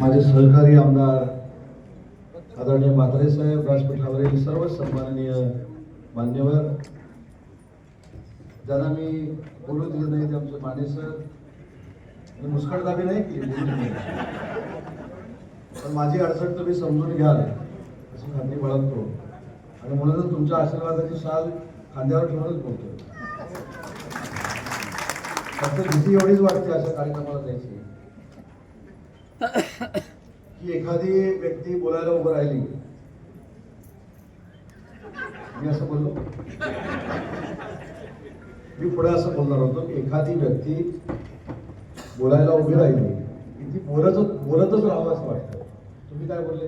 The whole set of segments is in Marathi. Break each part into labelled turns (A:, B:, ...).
A: माझे सहकारी आमदार आदरणीय म्हात्रे साहेब व्यासपीठावरील सर्व सन्माननीय मान्यवर. ज्यांना मी बोलू दिलं नाही ते आमचे माने सर. मी मुस्कटदाबी नाही केली. पण माझी अडचण तुम्ही समजून घ्याल अशी खात्री बाळगतो आणि म्हणूनच तुमच्या आशीर्वादाची शाल खांद्यावर ठेवूनच बोलतो फक्त भीती एवढीच वाटते अशा कार्यक्रमाला जायची. की एखादी व्यक्ती बोलायला उभं राहिली. मी असं बोललो. मी पुढे असं बोलणार होतो की एखादी व्यक्ती बोलायला उभी राहिली. की ती बोलत बोलतच राहावं असं वाटतं. तुम्ही काय बोलले?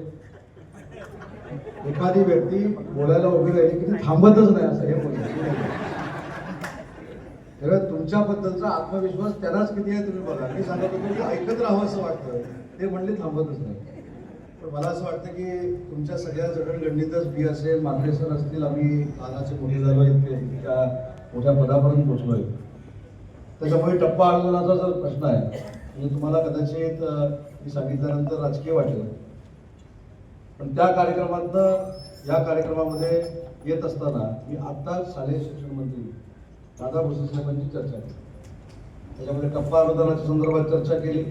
A: एखादी व्यक्ती बोलायला उभी राहिली की ती थांबतच नाही असं हे बोलले तेव्हा तुमच्याबद्दलचा आत्मविश्वास त्यांनाच किती आहे तुम्ही बघा. मी सांगत होतो की ऐकत राहावं असं वाटतं. ते म्हणले थांबतच नाही. पण मला असं वाटतं की तुमच्या सगळ्या जडणघडणीतच बी असेल मात्रे सर असतील आम्ही लहानाचे मोठे झालो इतके त्या मोठ्या पदापर्यंत पोहोचलोय त्याच्यामुळे टप्पा आंदोलनाचा जर प्रश्न आहे म्हणजे तुम्हाला कदाचित मी सांगितल्यानंतर राजकीय वाटेल पण त्या कार्यक्रमातनं या कार्यक्रमामध्ये येत असताना मी आत्ता शालेय शिक्षण मंत्री दादा भुसे साहेबांची चर्चा केली त्याच्यामध्ये टप्पा अनुदानाच्या संदर्भात चर्चा केली.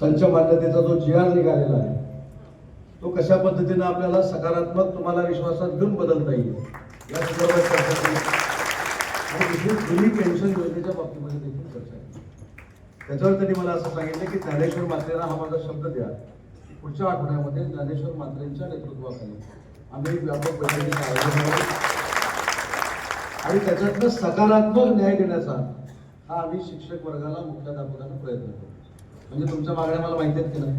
A: संच मान्यतेचा जो जी निघालेला आहे तो कशा पद्धतीने आपल्याला सकारात्मक तुम्हाला विश्वासात घेऊन बदलता येईल या संदर्भात चर्चा केली. आणि जुनी पेन्शन योजनेच्या बाबतीमध्ये देखील चर्चा केली. त्याच्यावर त्यांनी मला असं सांगितलं की ज्ञानेश्वर मात्रेला हा माझा शब्द द्या. पुढच्या आठवड्यामध्ये ज्ञानेश्वर मात्रेंच्या नेतृत्वाखाली आम्ही व्यापक बैठकीचं आयोजन करू. आणि त्याच्यातनं सकारात्मक न्याय देण्याचा हा आम्ही शिक्षक वर्गाला मुख्याध्यापकांना प्रयत्न करू म्हणजे तुमच्या मागण्या मला माहिती आहेत की नाही?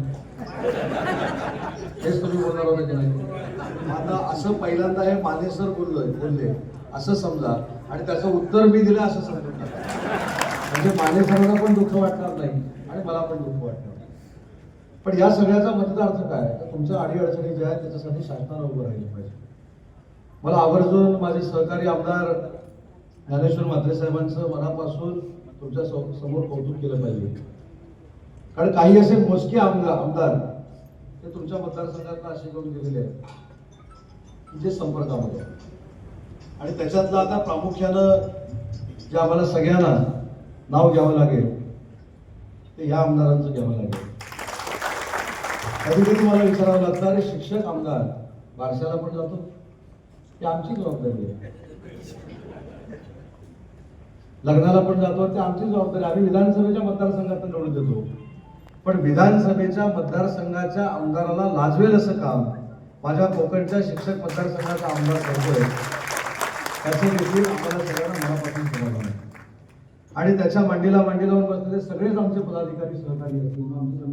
A: हेच तुम्ही बोलणार होते की नाही? आता असं पहिल्यांदा हे माने सर बोललोय बोलले. असं समजा. आणि त्याचं उत्तर मी दिलं असं समजून म्हणजे माने सरांना पण दुःख वाटणार नाही आणि मला पण दुःख वाटणार नाही. पण या सगळ्याचा मधला अर्थ काय तर तुमच्या अडीअडचणी ज्या आहेत त्याच्यासाठी शासनाला उभं राहिलं पाहिजे. मला आवर्जून माझे सहकारी आमदार ज्ञानेश्वर म्हात्रे साहेबांचं मनापासून तुमच्यासमोर कौतुक केलं पाहिजे. कारण काही असे मोजके आमदार आमदार ते तुमच्या मतदारसंघात असे करून गेलेले आहेत की जे संपर्कामध्ये आणि त्याच्यातलं आता प्रामुख्यानं जे आम्हाला सगळ्यांना नाव घ्यावं लागेल ते या आमदारांचं घ्यावं लागेल. कधी कधी मला विचारावं लागतं अरे शिक्षक आमदार बारशाला पण जातो? ती आमची जबाबदारी आहे. लग्नाला पण जातो ते आमची जबाबदारी आम्ही विधानसभेच्या मतदारसंघात निवडून देतो. पण विधानसभेच्या मतदारसंघाच्या आमदाराला लाजवेल असं काम माझ्या कोकणच्या शिक्षक मतदारसंघाचा आमदार करतोय. त्याचे देखील आम्हाला सगळ्यांना मनापासून समाधान आहे. आणि त्याच्या मांडीला मांडी लावून बसलेले सगळेच आमचे पदाधिकारी सहकारी असतील आमचे